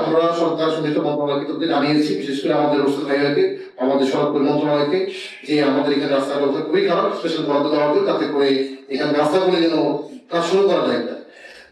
আমরা সরকার সমৃদ্ধ মন্ত্রণালয়কে জানিয়েছি, বিশেষ করে আমাদের ভাইয়াকে আমাদের সড়ক মন্ত্রণালয়কে, যে আমাদের এখানে রাস্তার অবস্থা খুবই খারাপ, স্পেশাল বরাদ্দ দেওয়া হবে তাতে করে এখানে রাস্তাগুলো যেন কাজ শুরু করা যায়।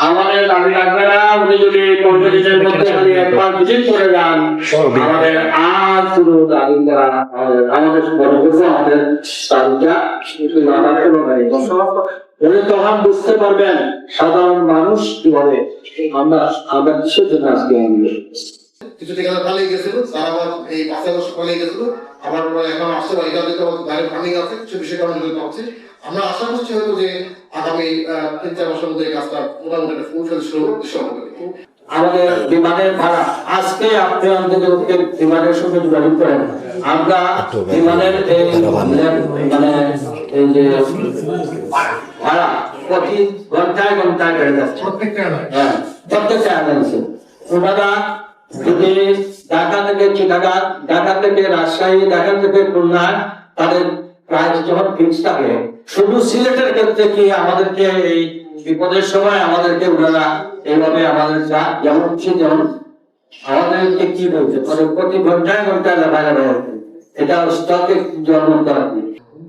আমাদের দাবি রাখবে না আপনি যদি মধ্যে খালি একবার ভিজিট করে যান আমাদের আর দাবি করা আমাদের আমাদের আমাদের দাবিটা কিন্তু কোনো নাই উনি তখন বুঝতে পারবেন সাধারণ মানুষ কীভাবে আমরা আমরা কিসের জন্য আজকে আমরা কিছু ঠিকাদার পালিয়ে গেছিল তারা আবার এই পাঁচ বছর পালিয়ে গেছিল আবার এখন আসছে বা এটা দিতে বাইরে ফান্ডিং আছে কিছু আমরা আশা করছি হয়তো যে আগামী তিন চার বছর মধ্যে কাজটা মোটামুটি একটা হবে আমাদের বিমানের ভাড়া আজকে আপনি অন্তর্গত বিমানের সঙ্গে যোগাযোগ করেন। আমরা বিমানের মানে এই যে ভাড়া প্রতি ঘন্টায় ঘন্টায় বেড়ে যাচ্ছে। প্রত্যেকটা হ্যাঁ ওনারা যদি ঢাকা থেকে চিটাগাং ঢাকা থেকে রাজশাহী ঢাকা থেকে খুলনা তাদের প্রাইস যখন ফিক্স থাকে শুধু সিলেটের ক্ষেত্রে কি আমাদেরকে এই বিপদের সময় আমাদেরকে ওনারা এইভাবে আমাদের যা- যেমন খুশি যেমন আমাদেরকে কি বলছে? প্রতি ঘন্টায় ঘন্টায় লেখায় রয়েছে এটা স্টকে জন্ম করা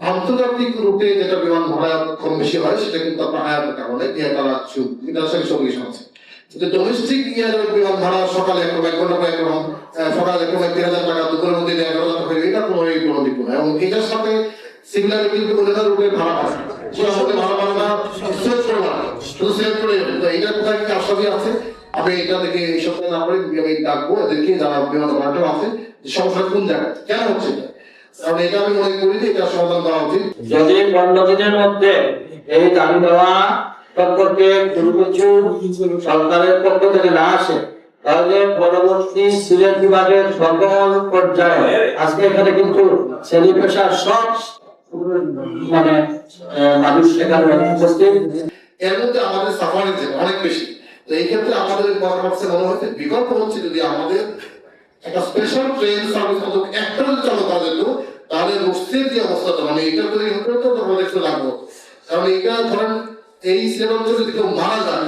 আন্তর্জাতিক যেটা বিমান ভাড়া কম বেশি হয়, সেটা কিন্তু আপনার কারণে। এয়ার আছে কিন্তু ডোমেস্টিক এয়ার বিমান ভাড়া সকালে একরকম এক ঘণ্টা পর সকালে তিন হাজার টাকা, দুপুরের মধ্যে এগারো হাজার টাকা এটা কোনো কোনো দিক এবং এটার সাথে সিমিলার কিন্তু অন্যান্য রুটের ভাড়া আছে সে আমাদের ভাড়া ভাড়া না সিলেক্ট করে না। শুধু সিলেক্ট করে এটা কোথায় কি আশাবি আছে? আমি এটা থেকে এই সপ্তাহে না করে আমি ডাকবো, এদেরকে যারা বিমান ভাড়াটা আছে, যে সমস্যা কোন জায়গায়? কেন হচ্ছে কারণ এটা আমি মনে করি যে এটা সমাধান করা উচিত। যদি পনেরো মধ্যে এই দাবি দেওয়া সম্পর্কে কোনো কিছু সরকারের পক্ষ থেকে না আসে, তাহলে পরবর্তী সিলেট বিভাগের সকল পর্যায়ে, আজকে এখানে কিন্তু শ্রেণি পেশার সব মানে মানুষ এখানে উপস্থিত। এর মধ্যে আমাদের সাফারি অনেক বেশি। তো এই ক্ষেত্রে আমাদের পরামর্শে মনে হচ্ছে বিকল্প হচ্ছে যদি আমাদের একটা স্পেশাল ট্রেন সার্ভিস মতো একটা যদি চালু করা তাহলে রস্তের যে অবস্থাটা মানে এটা যদি হতো তো একটু লাগবো। কারণ এটা ধরেন, এই সিনেমার যদি কেউ মারা যায়,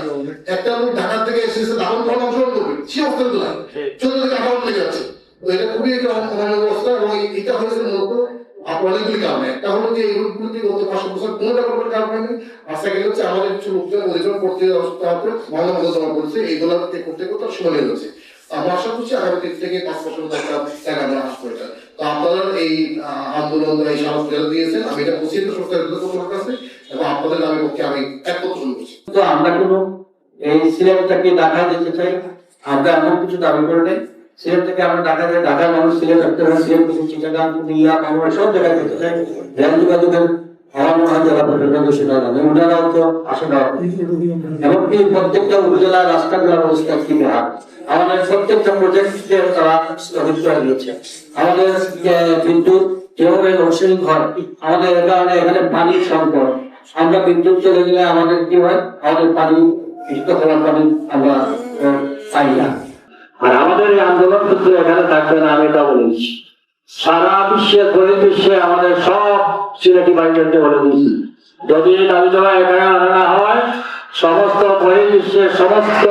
একটা লোক ঢাকা থেকে এসেছে দাহন করার অংশগ্রহণ করবে, সে অবস্থা লাগে চলে থেকে আবার লেগে যাচ্ছে। তো এটা খুবই একটা অবস্থা এবং এটা হয়েছে মূলত অনেকগুলি কারণে। একটা হলো যে এই রূপগুলিতে গত কোনো রকমের কারণ হয়নি। আর সেকেন্ড হচ্ছে আমাদের কিছু লোকজন ভালো মতো জমা করেছে করতে করতে সময় আমরা আশা করছি আগামী দিন থেকে পাঁচ বছর মধ্যে একটা আসব এটা তো আপনারা এই আন্দোলন এই সাহস দিয়েছেন, আমি এটা দেবো সরকারের তোমার কাছে এবং আপনাদের নামে পক্ষে আমি একপত্র শুরু করছি। তো আমরা কোনো এই সিলেটটাকে ঢাকা যেতে চাই আমরা এমন কিছু দাবি করে নেই। সিলেট থেকে আমরা ঢাকা যাই ঢাকার মানুষ সিলেট থাকতে পারে সিলেট থেকে বাংলা সব জায়গায় যেতে চাই রেল যোগাযোগের মনে হয় তারা আমাদের হয়, আমাদের এখানে পানির সংকট। আমরা বিদ্যুৎ চলে গেলে আমাদের কি হয়? আমাদের পানি পানি আমরা পাই না। আর আমাদের এই আন্দোলন কিন্তু এখানে থাকবে না আমি এটা বলেছি সারা বিশ্বে বহির বিশ্বে আমাদের সব সিলেটি বাইরে বলে দিয়েছি যদি এই দাবি দেওয়া এখানে আনা হয় সমস্ত বহির বিশ্বের সমস্ত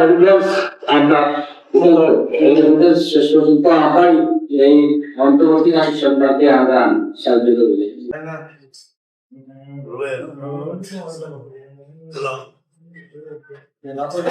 এভিডেন্স আমরা সাহায্য.